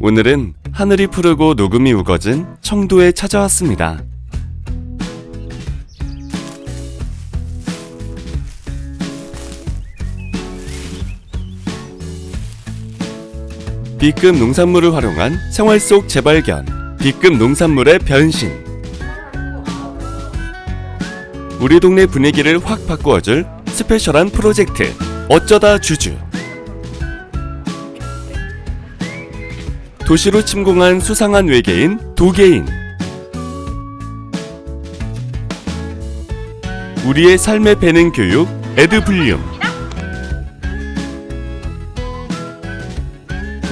오늘은 하늘이 푸르고 녹음이 우거진 청도에 찾아왔습니다. B급 농산물을 활용한 생활 속 재발견, B급 농산물의 변신. 우리 동네 분위기를 확 바꾸어줄 스페셜한 프로젝트, 어쩌다 주주. 도시로 침공한 수상한 외계인 도계인 우리의 삶에 배는 교육 에드블륨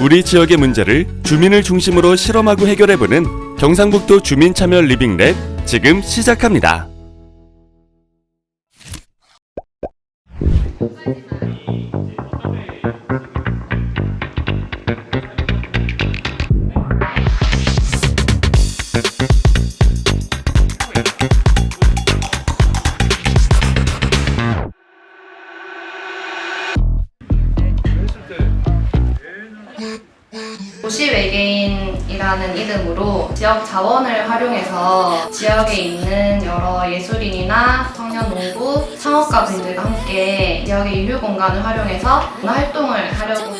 우리 지역의 문제를 주민을 중심으로 실험하고 해결해보는 경상북도 주민참여 리빙랩 지금 시작합니다. 이름으로 지역 자원을 활용해서 지역에 있는 여러 예술인이나 청년 농부, 창업가분들과 함께 지역의 유휴 공간을 활용해서 활동을 하려고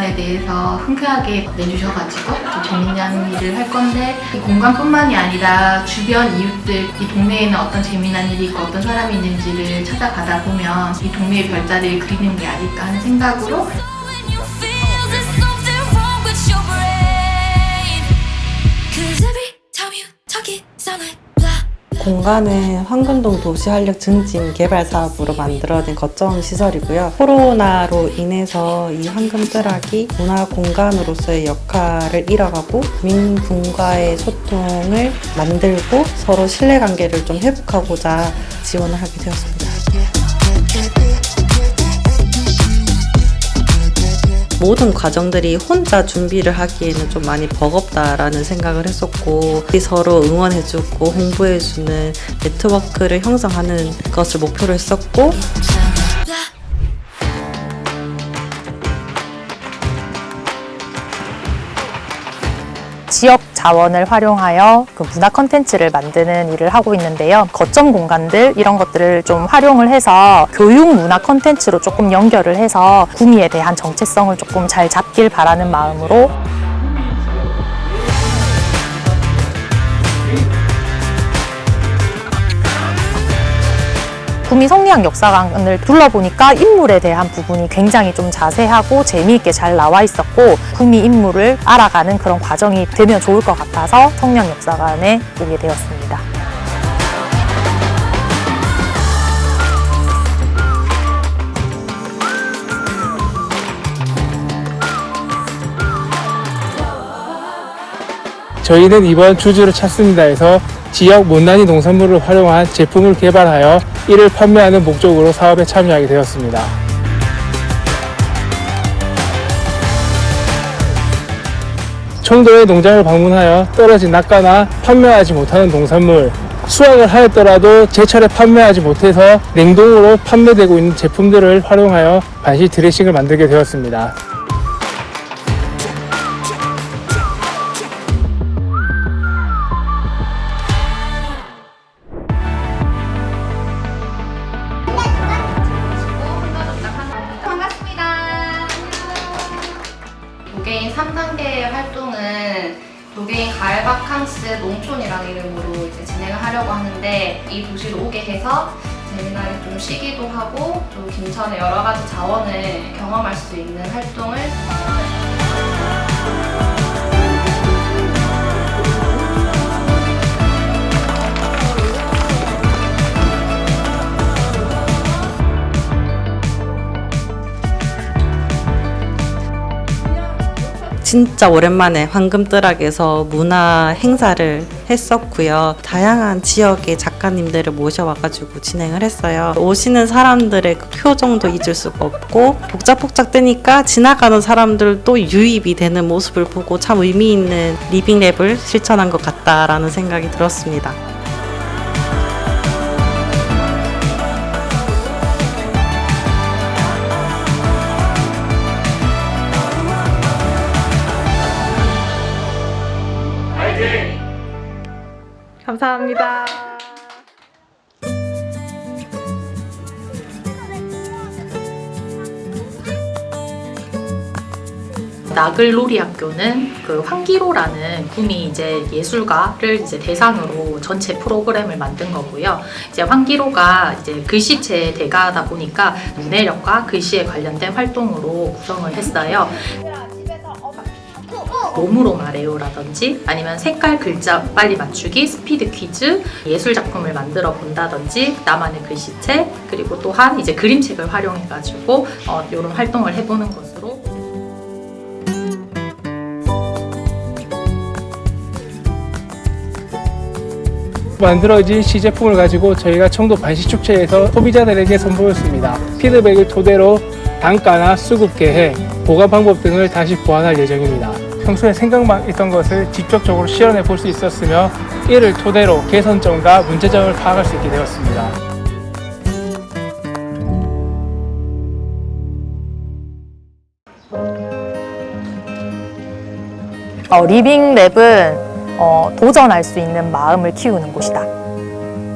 공간에 대해서 흔쾌하게 내주셔가지고 또 재미난 일을 할 건데 이 공간뿐만이 아니라 주변 이웃들 이 동네에는 어떤 재미난 일이 있고 어떤 사람이 있는지를 찾아가다 보면 이 동네의 별자리를 그리는 게 아닐까 하는 생각으로 공간은 황금동 도시활력 증진 개발 사업으로 만들어진 거점 시설이고요. 코로나로 인해서 이 황금뜨락이 문화 공간으로서의 역할을 잃어가고 민분과의 소통을 만들고 서로 신뢰관계를 좀 회복하고자 지원을 하게 되었습니다. 모든 과정들이 혼자 준비를 하기에는 좀 많이 버겁다라는 생각을 했었고 서로 응원해주고 홍보해주는 네트워크를 형성하는 것을 목표로 했었고 지역 자원을 활용하여 그 문화 컨텐츠를 만드는 일을 하고 있는데요. 거점 공간들 이런 것들을 좀 활용을 해서 교육 문화 컨텐츠로 조금 연결을 해서 구미에 대한 정체성을 조금 잘 잡길 바라는 마음으로 구미 성리학 역사관을 둘러보니까 인물에 대한 부분이 굉장히 좀 자세하고 재미있게 잘 나와 있었고 구미 인물을 알아가는 그런 과정이 되면 좋을 것 같아서 성령 역사관에 오게 되었습니다. 저희는 이번 주주를 찾습니다 해서 지역 못난이 농산물을 활용한 제품을 개발하여 이를 판매하는 목적으로 사업에 참여하게 되었습니다. 청도의 농장을 방문하여 떨어진 낙가나 판매하지 못하는 농산물, 수확을 하였더라도 제철에 판매하지 못해서 냉동으로 판매되고 있는 제품들을 활용하여 반시 드레싱을 만들게 되었습니다. 활동은 도개인 가을 바캉스 농촌이라는 이름으로 이제 진행을 하려고 하는데 이 도시로 오게 해서 재미나게 좀 쉬기도 하고 또 김천의 여러 가지 자원을 경험할 수 있는 활동을 진짜 오랜만에 황금뜨락에서 문화 행사를 했었고요. 다양한 지역의 작가님들을 모셔와가지고 진행을 했어요. 오시는 사람들의 그 표정도 잊을 수가 없고 복작복작 뜨니까 지나가는 사람들도 유입이 되는 모습을 보고 참 의미 있는 리빙랩을 실천한 것 같다라는 생각이 들었습니다. 감사합니다. 나글놀이 학교는 그 황기로라는 구미 이제 예술가를 이제 대상으로 전체 프로그램을 만든 거고요. 이제 황기로가 이제 글씨체 대가다 보니까 문해력과 글씨에 관련된 활동으로 구성을 했어요. 몸으로 말해요라든지 아니면 색깔 글자 빨리 맞추기 스피드 퀴즈 예술 작품을 만들어 본다든지 나만의 글씨책 그리고 또한 이제 그림책을 활용해 가지고 어, 이런 활동을 해보는 것으로 만들어진 시제품을 가지고 저희가 청도 반시축제에서 소비자들에게 선보였습니다. 피드백을 토대로 단가나 수급 계획, 보관 방법 등을 다시 보완할 예정입니다. 평소에 생각만 있던 것을 직접적으로 실현해 볼 수 있었으며 이를 토대로 개선점과 문제점을 파악할 수 있게 되었습니다. 어, 리빙랩은 어, 도전할 수 있는 마음을 키우는 곳이다.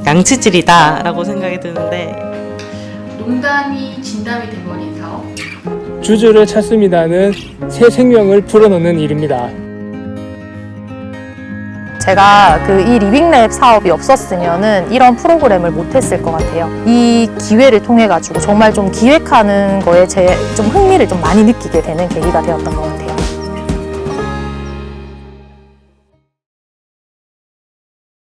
양치질이다 라고 생각이 드는데 농담이 진담이 돼버린 사업. 주주를 찾습니다는 새 생명을 불어넣는 일입니다. 제가 그 이 리빙랩 사업이 없었으면은 이런 프로그램을 못했을 것 같아요. 이 기회를 통해 가지고 정말 좀 기획하는 거에 제 좀 흥미를 좀 많이 느끼게 되는 계기가 되었던 것 같아요.